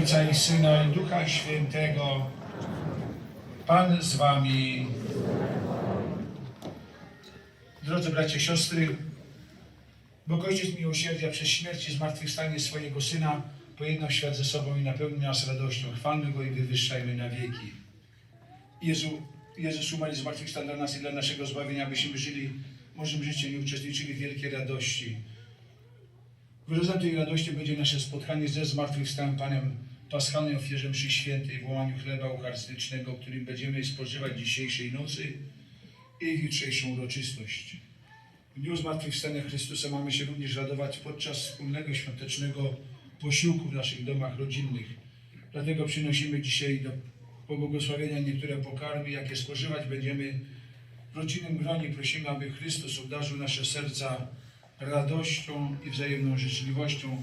Ojca i Syna i Ducha Świętego. Pan z wami. Drodzy bracia i siostry, Bóg Ojciec Miłosierdzia przez śmierć i zmartwychwstanie swojego Syna pojednał świat ze sobą i napełnił nas radością. Chwalmy Go i wywyższajmy na wieki. Jezu, Jezus umarł i zmartwychwstał dla nas i dla naszego zbawienia, abyśmy żyli Bożym życiem i uczestniczyli w wielkiej radości. Wyrazem tej radości będzie nasze spotkanie ze zmartwychwstałym Panem, paschalnej ofierze mszy świętej, w łamaniu chleba eucharystycznego, którym będziemy spożywać dzisiejszej nocy i jutrzejszą uroczystość. W dniu zmartwychwstania Chrystusa mamy się również radować podczas wspólnego świątecznego posiłku w naszych domach rodzinnych. Dlatego przynosimy dzisiaj do pobłogosławienia niektóre pokarmy, jakie spożywać będziemy w rodzinnym gronie. Prosimy, aby Chrystus obdarzył nasze serca radością i wzajemną życzliwością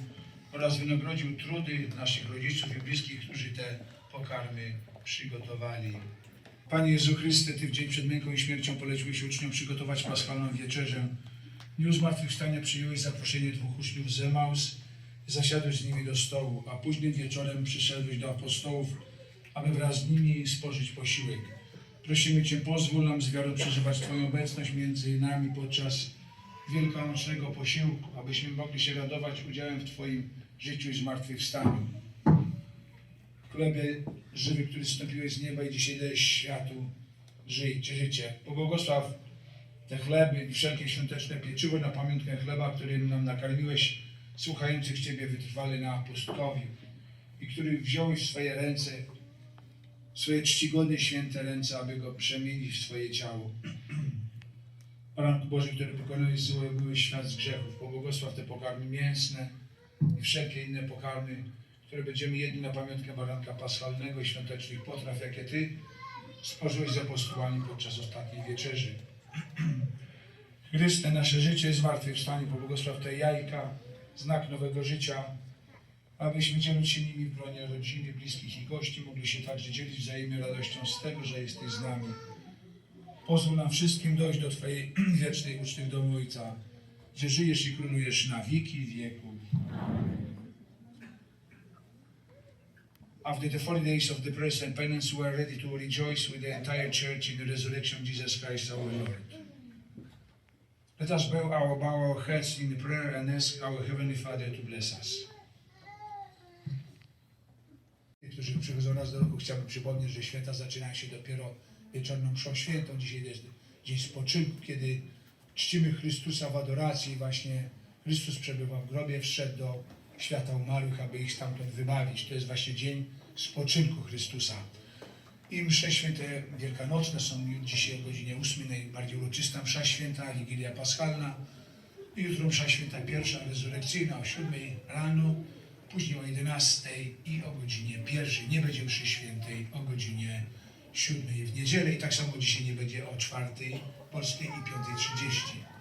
oraz wynagrodził trudy naszych rodziców i bliskich, którzy te pokarmy przygotowali. Panie Jezu Chryste, Ty w dzień przed męką i śmiercią poleciłeś uczniom przygotować paschalną wieczerzę. W dniu zmartwychwstania przyjąłeś zaproszenie dwóch uczniów z Emaus zasiadłeś z nimi do stołu, a późnym wieczorem przyszedłeś do apostołów, aby wraz z nimi spożyć posiłek. Prosimy Cię, pozwól nam z wiarą przeżywać Twoją obecność między nami podczas wielkanocnego posiłku, abyśmy mogli się radować udziałem w Twoim życiu i zmartwychwstaniu. Chlebie żywy, który zstąpiłeś z nieba i dzisiaj dajesz światu życie, życie. Pobłogosław te chleby i wszelkie świąteczne pieczywo na pamiątkę chleba, którym nam nakarmiłeś słuchających Ciebie wytrwale na pustkowiu i który wziąłeś w swoje ręce, swoje czcigodne, święte ręce, aby go przemienić w swoje ciało. Baranku Boży, który pokonałeś zło, byłeś świat z grzechów, pobłogosław te pokarmy mięsne i wszelkie inne pokarmy, które będziemy jedli na pamiątkę baranka paschalnego i świątecznych potraw, jakie Ty spożyłeś z apostołami podczas ostatniej wieczerzy. Chryste, nasze życie jest zmartwychwstanie, pobłogosław te jajka, znak nowego życia, abyśmy dzielić się nimi w gronie rodziny, bliskich i gości, mogli się także dzielić wzajemnie radością z tego, że jesteś z nami. Pozwól nam wszystkim dojść do Twojej wiecznej uczty w domu Ojca, gdzie żyjesz i królujesz na wieki wieków. After the 40 days of the prayer and penance, we are ready to rejoice with the entire church in the resurrection of Jesus Christ our Lord. Let us bow our, bow our heads in prayer and ask our Heavenly Father to bless us. Którzy przychodzą do roku, chciałbym przypomnieć, że święta zaczynają się dopiero wieczorną mszą świętą. Dzisiaj jest dzień spoczynku, kiedy czcimy Chrystusa w adoracji. Właśnie Chrystus przebywa w grobie, wszedł do świata umarłych, aby ich stamtąd wybawić. To jest właśnie dzień spoczynku Chrystusa. I msze święte wielkanocne są dzisiaj o godzinie 8, najbardziej uroczysta msza święta, Wigilia Paschalna. I jutro msza święta pierwsza, rezurekcyjna o 7 rano, później o 11 i o godzinie pierwszej. Nie będzie mszy świętej o godzinie 7 w niedzielę i tak samo dzisiaj nie będzie o 4 polskiej i 5.30.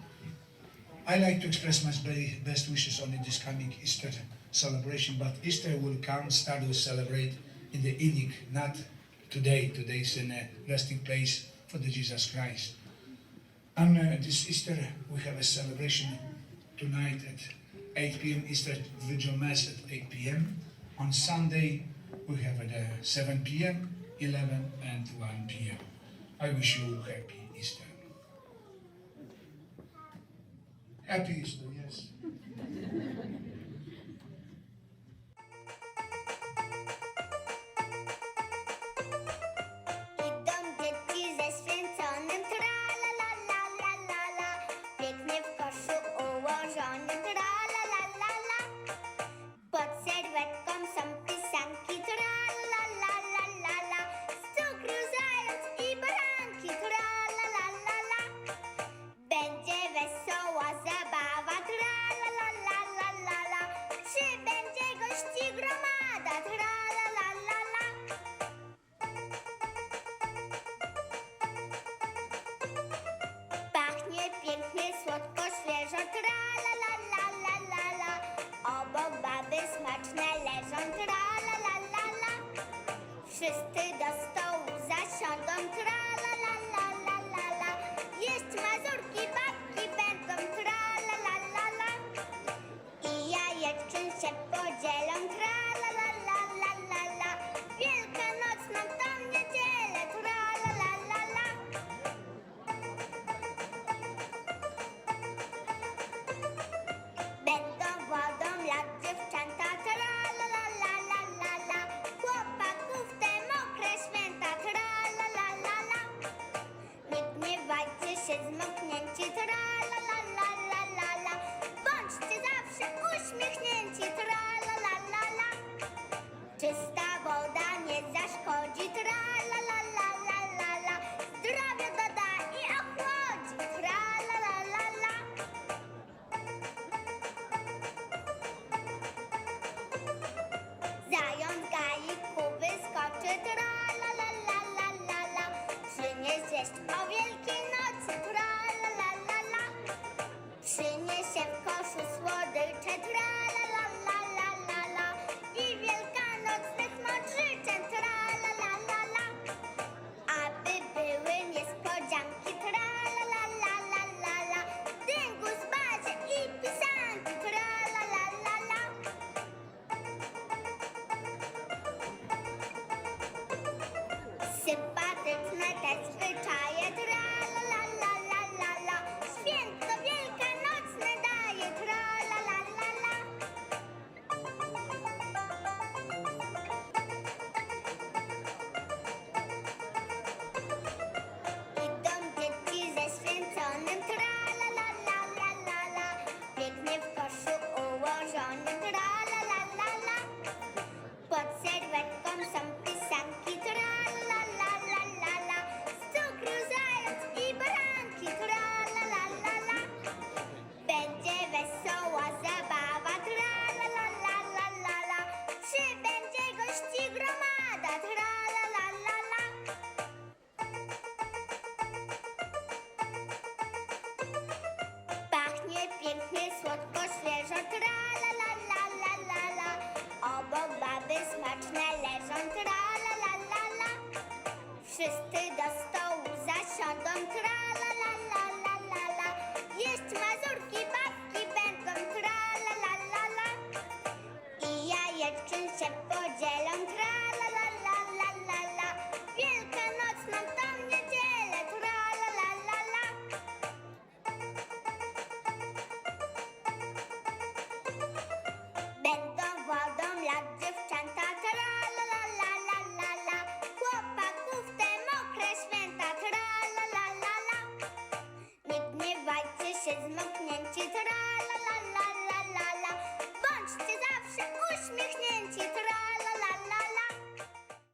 I like to express my be- best wishes on this coming Easter celebration, but Easter will come, start to celebrate in the evening, not today. Today is a resting place for the Jesus Christ. And uh, this Easter, we have a celebration tonight at 8 p.m. Easter Vigil Mass at 8 p.m. On Sunday, we have at uh, 7 p.m., 11 and 1 p.m. I wish you happy Easter. Happy Easter, yes. Idą dzieci Wszyscy do just That's the time. Cześć gromada, tra la la la la. Pachnie pięknie, słodko, świeżo, tra la la la la la la. Obok baby smaczne leżą, tra la la la la. Wszyscy do stołu zasiądą, tra